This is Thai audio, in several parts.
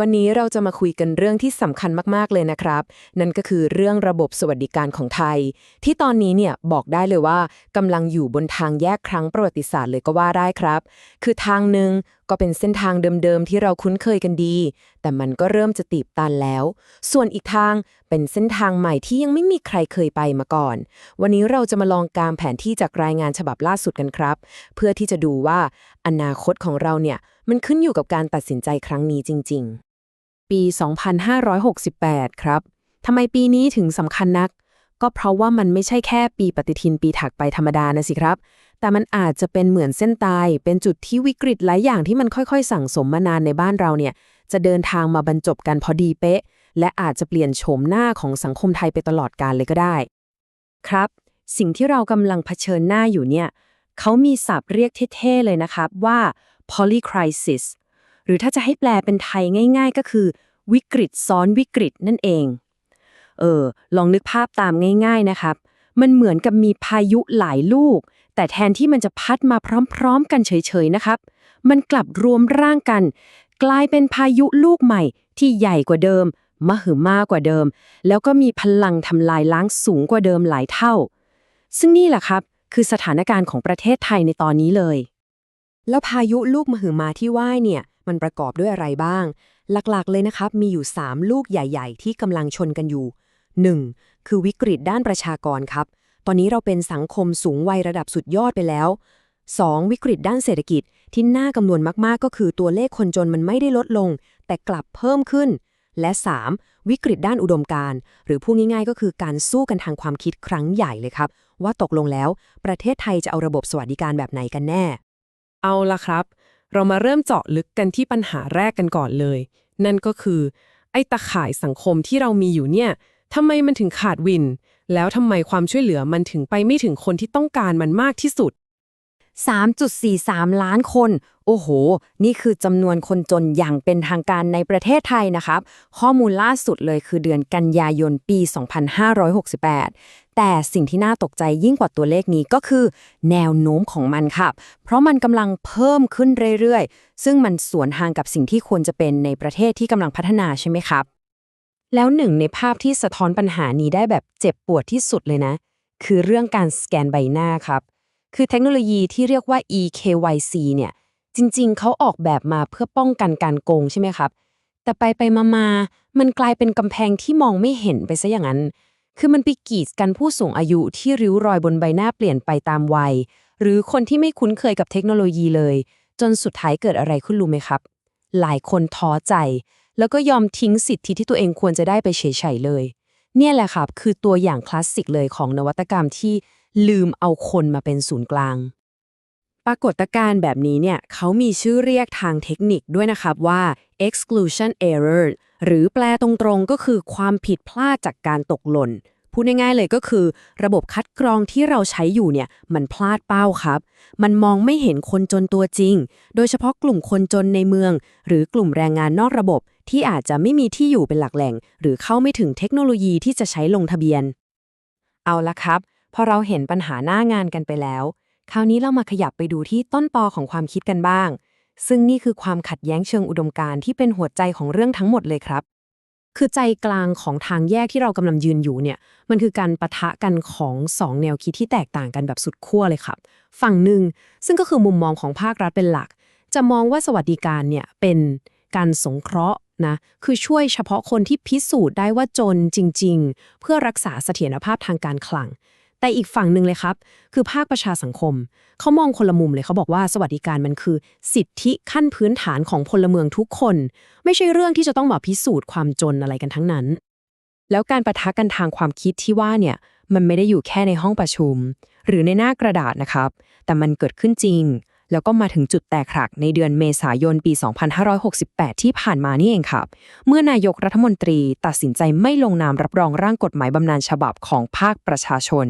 วันนี้เราจะมาคุยกันเรื่องที่สำคัญมาก ๆ เลยนะครับ นั่นก็คือเรื่องระบบสวัสดิการของไทย ที่ตอนนี้เนี่ยบอกได้เลยว่ากำลังอยู่บนทางแยกครั้งประวัติศาสตร์เลยก็ว่าได้ครับ คือทางหนึ่ง ก็เป็นเส้นทางเดิมๆที่เราคุ้นเคยกันดี แต่มันก็เริ่มจะตีบตันแล้ว ส่วนอีกทางเป็นเส้นทางใหม่ที่ยังไม่มีใครเคยไปมาก่อน วันนี้เราจะมาลองกางแผนที่จากรายงานฉบับล่าสุดกันครับ เพื่อที่จะดูว่าอนาคตของเราเนี่ยมันขึ้นอยู่กับการตัดสินใจครั้งนี้จริง ๆ ปี 2568 ครับทำไมปีนี้ถึงสำคัญนัก ก็เพราะว่ามันไม่ใช่แค่ปีปฏิทินปีถักไปธรรมดานะสิครับ แต่มันอาจจะเป็นเหมือนเส้นตาย เป็นจุดที่วิกฤตหลายอย่างที่มันค่อยๆ สั่งสมมานานในบ้านเราเนี่ย จะเดินทางมาบรรจบกันพอดีเป๊ะ และอาจจะเปลี่ยนโฉมหน้าของสังคมไทยไปตลอดกาลเลยก็ได้ ครับ สิ่งที่เรากำลังเผชิญหน้าอยู่เนี่ย เขามีศัพท์เรียกเท่ๆเลยนะครับว่า polycrisis หรือถ้าจะให้แปลเป็นไทยง่าย ๆ ก็คือ วิกฤตซ้อนวิกฤตนั่นเอง เออ ลองนึกภาพตามง่าย ๆนะครับ มันเหมือนกับมีพายุหลายลูก แต่แทนที่มันจะพัดมาพร้อมๆ กันเฉยๆนะครับ มันกลับรวมร่างกัน กลายเป็นพายุลูกใหม่ที่ใหญ่กว่าเดิม มหึมากว่าเดิม แล้วก็มีพลังทำลายล้างสูงกว่าเดิมหลายเท่า ซึ่งนี่แหละครับ คือสถานการณ์ของประเทศไทยในตอนนี้เลย แล้วพายุลูกมหึมาที่ว่ายเนี่ยมันประกอบด้วยอะไรบ้าง หลักๆ เลยนะครับ มีอยู่ 3 ลูกใหญ่ ๆ ที่กำลังชนกันอยู่ 1. คือวิกฤตด้านประชากรครับ ตอนนี้เราเป็นสังคมสูงวัยระดับสุดยอดไปแล้ว 2. วิกฤตด้านเศรษฐกิจที่น่ากังวลมากๆ ก็คือตัวเลขคนจนมันไม่ได้ลดลง แต่กลับเพิ่มขึ้น และ 3. วิกฤตด้านอุดมการณ์หรือพูดง่ายๆ ก็คือการสู้กันทางความคิดครั้งใหญ่เลยครับ ว่าตกลงแล้ว ประเทศไทยจะเอาระบบสวัสดิการแบบไหนกันแน่ เอาละครับ เรามาเริ่มเจาะลึกกันที่ปัญหาแรกกันก่อนเลย นั่นก็คือ ไอ้ตะข่ายสังคมที่เรามีอยู่เนี่ยทำไมมันถึงขาดวิน แล้วทำไมความช่วยเหลือมันถึงไปไม่ถึงคนที่ต้องการมันมากที่สุด 3.43 ล้านคน โอ้โห นี่คือจำนวนคนจนอย่างเป็นทางการในประเทศไทยนะครับ ข้อมูลล่าสุดเลยคือเดือนกันยายนปี 2568 แต่สิ่งที่น่าตกใจยิ่งกว่าตัวเลขนี้ก็คือ แนวโน้มของมันครับ เพราะมันกำลังเพิ่มขึ้นเรื่อยๆ ซึ่งมันสวนทางกับสิ่งที่ควรจะเป็นในประเทศที่กำลังพัฒนาใช่ไหมครับ แล้วหนึ่งในภาพที่สะท้อนปัญหานี้ได้แบบเจ็บปวดที่สุดเลยนะ คือเรื่องการสแกนใบหน้าครับ คือเทคโนโลยีที่เรียกว่า eKYC เนี่ย จริงๆ เขาออกแบบมาเพื่อป้องกันการโกงใช่ไหมครับ แต่ไปไปมามามันกลายเป็นกำแพงที่มองไม่เห็นไปซะอย่างนั้น คือมันไปกีดกันผู้สูงอายุที่ริ้วรอยบนใบหน้าเปลี่ยนไปตามวัย หรือคนที่ไม่คุ้นเคยกับเทคโนโลยีเลย จนสุดท้ายเกิดอะไรขึ้นรู้ไหมครับ หลายคนท้อใจ แล้วก็ยอมทิ้งสิทธิที่ตัวเองควรจะได้ไปเฉยๆเลย เนี่ยแหละครับคือตัวอย่างคลาสสิกเลยของนวัตกรรมที่ลืมเอาคนมาเป็นศูนย์กลาง ปรากฏการณ์แบบนี้เนี่ยเขามีชื่อเรียกทางเทคนิคด้วยนะครับว่า exclusion error หรือแปลตรงๆก็คือความผิดพลาดจากการตกหล่น พูดง่ายๆเลยก็คือ ระบบคัดกรองที่เราใช้อยู่เนี่ยมันพลาดเป้าครับ มันมองไม่เห็นคนจนตัวจริง โดยเฉพาะกลุ่มคนจนในเมือง หรือกลุ่มแรงงานนอกระบบ ที่อาจจะไม่มีที่อยู่เป็นหลักแหล่ง หรือเข้าไม่ถึงเทคโนโลยีที่จะใช้ลงทะเบียน เอาละครับ พอเราเห็นปัญหาหน้างานกันไปแล้ว คราวนี้เรามาขยับไปดูที่ต้นตอของความคิดกันบ้าง ซึ่งนี่คือความขัดแย้งเชิงอุดมการณ์ที่เป็นหัวใจของเรื่องทั้งหมดเลยครับ คือใจกลางของทางแยกที่เรากำลังยืนอยู่เนี่ย มันคือการปะทะกันของสองแนวคิดที่แตกต่างกันแบบสุดขั้วเลยครับ ฝั่งหนึ่งซึ่งก็คือมุมมองของภาครัฐเป็นหลัก จะมองว่าสวัสดิการเนี่ยเป็นการสงเคราะห์นะคือช่วยเฉพาะคนที่พิสูจน์ได้ว่าจนจริง ๆ เพื่อรักษาเสถียรภาพทางการคลัง แต่อีกฝั่งหนึ่งเลยครับ คือภาคประชาสังคม เขามองคนละมุมเลยเขาบอกว่าสวัสดิการมันคือ สิทธิขั้นพื้นฐานของพลเมืองทุกคน ไม่ใช่เรื่องที่จะต้องมาพิสูจน์ความจนอะไรกันทั้งนั้น แล้วการประทะกันทางความคิดที่ว่าเนี่ยมันไม่ได้อยู่แค่ในห้องประชุม หรือในหน้ากระดาษนะครับ แต่มันเกิดขึ้นจริง แล้วก็มาถึงจุดแตกหักในเดือนเมษายนปี 2568 ที่ผ่านมานี่เองครับ เมื่อนายกรัฐมนตรีตัดสินใจไม่ลงนามรับรองร่างกฎหมายบำนาญฉบับของภาคประชาชน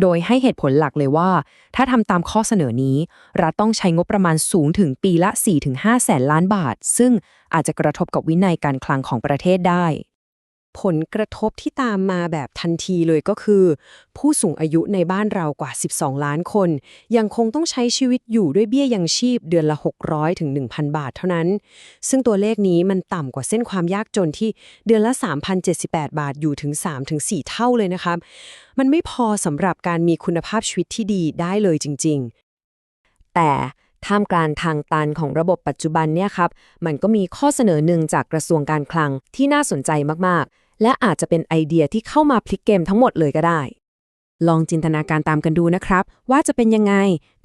โดยให้เหตุผลหลักเลยว่า ถ้าทำตามข้อเสนอนี้ รัฐต้องใช้งบประมาณสูงถึงปีละ 4-5 แสนล้านบาท ซึ่งอาจจะกระทบกับวินัยการคลังของประเทศได้ ผลกระทบที่ตามมาแบบทันทีเลยก็คือ ผู้สูงอายุในบ้านเรากว่า 12 ล้านคน ยังคงต้องใช้ชีวิตอยู่ด้วยเบี้ยยังชีพเดือนละ 600ถึง1,000 บาทเท่านั้น ซึ่งตัวเลขนี้มันต่ำกว่าเส้นความยากจนที่เดือนละ 3,078 บาทอยู่ถึง3-4เท่าเลยนะครับ มันไม่พอสำหรับการมีคุณภาพชีวิตที่ดีได้เลยจริง ๆ แต่ท่ามกลางทางตันของระบบปัจจุบันเนี่ยครับ มันก็มีข้อเสนอหนึ่งจากกระทรวงการคลังที่น่าสนใจมากๆ และอาจจะเป็นไอเดียที่เข้ามาพลิกเกมทั้งหมดเลยก็ได้ ลองจินตนาการตามกันดูนะครับ ว่าจะเป็นยังไง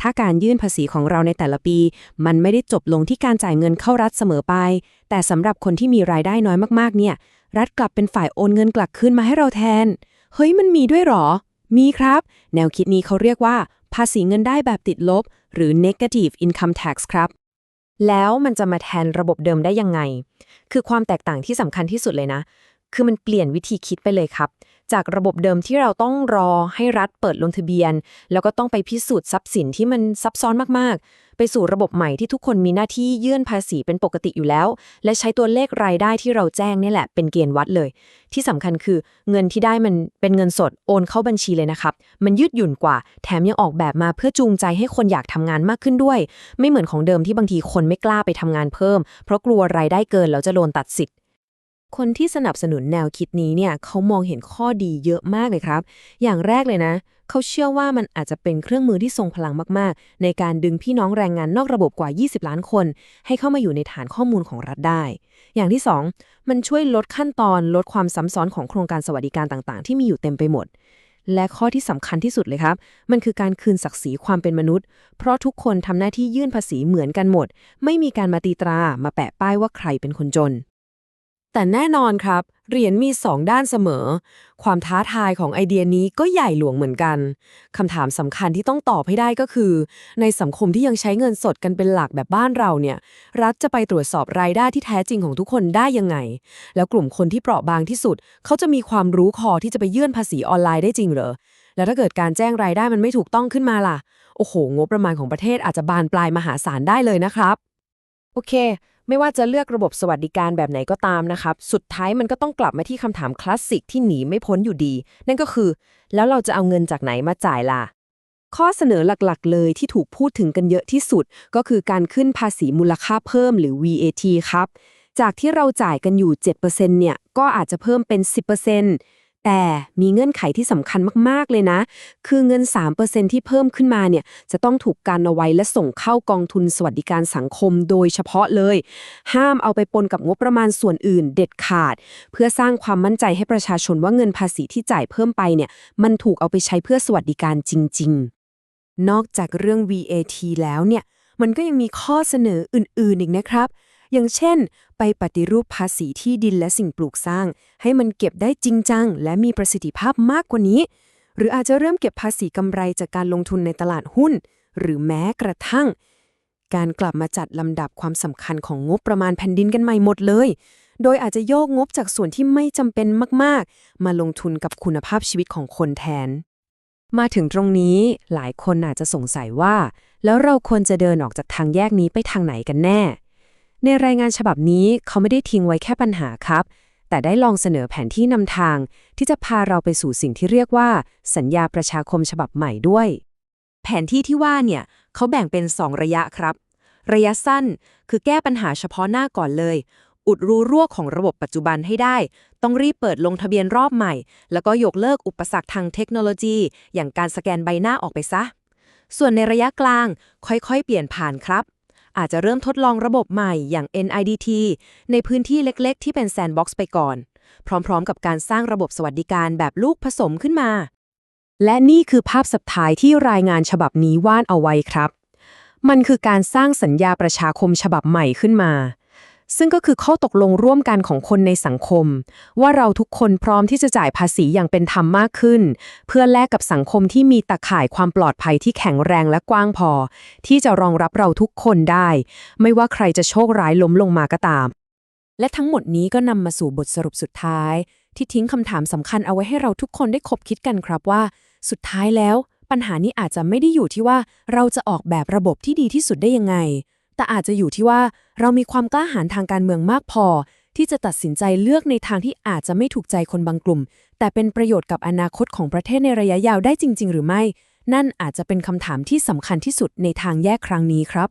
ถ้าการยื่นภาษีของเราในแต่ละปี มันไม่ได้จบลงที่การจ่ายเงินเข้ารัฐเสมอไป แต่สำหรับคนที่มีรายได้น้อยมากๆ เนี่ย รัฐกลับเป็นฝ่ายโอนเงินกลับคืนมาให้เราแทน เฮ้ยมันมีด้วยหรอ มีครับ แนวคิดนี้เขาเรียกว่า ภาษีเงินได้แบบติดลบ หรือ negative income tax ครับแล้วมันจะมาแทนระบบเดิมได้ยังไง คือความแตกต่างที่สำคัญที่สุดเลยนะ คือมันเปลี่ยนวิธีคิดไปเลยครับ จากระบบเดิมที่เราต้องรอให้รัฐเปิดลงทะเบียน แล้วก็ต้องไปพิสูจน์ทรัพย์สินที่มันซับซ้อนมากๆ ไปสู่ระบบใหม่ที่ทุกคนมีหน้าที่ยื่นภาษีเป็นปกติอยู่แล้ว และใช้ตัวเลขรายได้ที่เราแจ้งนี่แหละเป็นเกณฑ์วัดเลย ที่สำคัญคือเงินที่ได้มันเป็นเงินสดโอนเข้าบัญชีเลยนะครับ มันยืดหยุ่นกว่า แถมยังออกแบบมาเพื่อจูงใจให้คนอยากทำงานมากขึ้นด้วย ไม่เหมือนของเดิมที่บางทีคนไม่กล้าไปทำงานเพิ่ม เพราะกลัวรายได้เกินแล้วจะโดนตัดสิทธิ์ คนที่สนับสนุนแนวคิดนี้เนี่ยเขามองเห็นข้อดีเยอะมากเลยครับ อย่างแรกเลยนะ เขาเชื่อว่ามันอาจจะเป็นเครื่องมือที่ทรงพลังมาก ๆ ในการดึงพี่น้องแรงงานนอกระบบกว่า 20 ล้านคน ให้เข้ามาอยู่ในฐานข้อมูลของรัฐได้ อย่างที่ 2 มันช่วยลดขั้นตอนลดความซ้ำซ้อนของโครงการสวัสดิการต่าง ๆ ที่มีอยู่เต็มไปหมด และข้อที่สำคัญที่สุดเลยครับ มันคือการคืนศักดิ์ศรีความเป็นมนุษย์ เพราะทุกคนทำหน้าที่ยื่นภาษีเหมือนกันหมด ไม่มีการมาตีตรามาแปะป้ายว่าใครเป็นคนจน แต่แน่นอนครับ เหรียญมีสองด้านเสมอ ความท้าทายของไอเดียนี้ก็ใหญ่หลวงเหมือนกันคำถามสำคัญที่ต้องตอบให้ได้ก็คือ ในสังคมที่ยังใช้เงินสดกันเป็นหลักแบบบ้านเราเนี่ย รัฐจะไปตรวจสอบรายได้ที่แท้จริงของทุกคนได้ยังไง แล้วกลุ่มคนที่เปราะบางที่สุด เขาจะมีความรู้คอที่จะไปยื่นภาษีออนไลน์ได้จริงเหรอแล้วถ้าเกิดการแจ้งรายได้มันไม่ถูกต้องขึ้นมาล่ะ โอ้โห งบประมาณของประเทศอาจจะบานปลายมหาศาลได้เลยนะครับ โอเค ไม่ว่าจะเลือกระบบสวัสดิการแบบไหนก็ตามนะครับ สุดท้ายมันก็ต้องกลับมาที่คำถามคลาสสิกที่หนีไม่พ้นอยู่ดี นั่นก็คือ แล้วเราจะเอาเงินจากไหนมาจ่ายล่ะ ข้อเสนอหลักๆ เลยที่ถูกพูดถึงกันเยอะที่สุด ก็คือการขึ้นภาษีมูลค่าเพิ่มหรือ VAT ครับ จากที่เราจ่ายกันอยู่ 7%เนี่ย ก็อาจจะเพิ่มเป็น 10% แต่มีเงื่อนไขที่สำคัญมาก ๆ เลยนะ คือเงิน 3%ที่เพิ่มขึ้นมาเนี่ยจะต้องถูกการเอาไว้และส่งเข้ากองทุนสวัสดิการสังคมโดยเฉพาะเลย ห้ามเอาไปปนกับงบประมาณส่วนอื่นเด็ดขาด เพื่อสร้างความมั่นใจให้ประชาชนว่าเงินภาษีที่จ่ายเพิ่มไปเนี่ยมันถูกเอาไปใช้เพื่อสวัสดิการจริง ๆ นอกจากเรื่อง VAT แล้วเนี่ยมันก็ยังมีข้อเสนออื่น ๆ อีกนะครับ อย่างเช่น ไปปฏิรูปภาษีที่ดินและสิ่งปลูกสร้าง ให้มันเก็บได้จริงจัง และมีประสิทธิภาพมากกว่านี้ หรืออาจจะเริ่มเก็บภาษีกำไรจากการลงทุนในตลาดหุ้น หรือแม้กระทั่ง การกลับมาจัดลำดับความสำคัญของงบประมาณแผ่นดินกันใหม่หมดเลย โดยอาจจะโยกงบจากส่วนที่ไม่จำเป็นมากๆ มาลงทุนกับคุณภาพชีวิตของคนแทนมาถึงตรงนี้หลายคนอาจจะสงสัยว่า แล้วเราควรจะเดินออกจากทางแยกนี้ไปทางไหนกันแน่ ในรายงานฉบับนี้เขาไม่ได้ทิ้งไว้แค่ปัญหาครับ แต่ได้ลองเสนอแผนที่นำทาง ที่จะพาเราไปสู่สิ่งที่เรียกว่า สัญญาประชาคมฉบับใหม่ด้วย แผนที่ที่ว่าเนี่ยเขาแบ่งเป็น 2 ระยะครับ ระยะสั้นคือแก้ปัญหาเฉพาะหน้าก่อนเลย อุดรูรั่วของระบบปัจจุบันให้ได้ ต้องรีบเปิดลงทะเบียนรอบใหม่ แล้วก็ยกเลิกอุปสรรคทางเทคโนโลยี อย่างการสแกนใบหน้าออกไปซะ ส่วนในระยะกลางค่อยๆ เปลี่ยนผ่านครับ อาจจะเริ่มทดลองระบบใหม่อย่าง NIDT ในพื้นที่เล็กๆ ที่เป็นแซนด์บ็อกซ์ไปก่อน พร้อมๆ กับการสร้างระบบสวัสดิการแบบลูกผสมขึ้นมา และนี่คือภาพสุดท้ายที่รายงานฉบับนี้วาดเอาไว้ครับ มันคือการสร้างสัญญาประชาคมฉบับใหม่ขึ้นมา ซึ่งก็คือข้อตกลงร่วมกันของคนในสังคม ว่าเราทุกคนพร้อมที่จะจ่ายภาษีอย่างเป็นธรรมมากขึ้น เพื่อแลกกับสังคมที่มีตะข่ายความปลอดภัยที่แข็งแรงและกว้างพอ ที่จะรองรับเราทุกคนได้ ไม่ว่าใครจะโชคร้ายล้มลงมาก็ตาม และทั้งหมดนี้ก็นำมาสู่บทสรุปสุดท้าย ที่ทิ้งคำถามสำคัญเอาไว้ให้เราทุกคนได้คบคิดกันครับว่า สุดท้ายแล้ว ปัญหานี้อาจจะไม่ได้อยู่ที่ว่าเราจะออกแบบระบบที่ดีที่สุดได้ยังไง แต่อาจจะอยู่ที่ว่าเรามีความกล้าหาญทางการเมืองมากพอ ที่จะตัดสินใจเลือกในทางที่อาจจะไม่ถูกใจคนบางกลุ่ม แต่เป็นประโยชน์กับอนาคตของประเทศในระยะยาวได้จริง ๆ หรือไม่ นั่นอาจจะเป็นคำถามที่สำคัญที่สุดในทางแยกครั้งนี้ครับ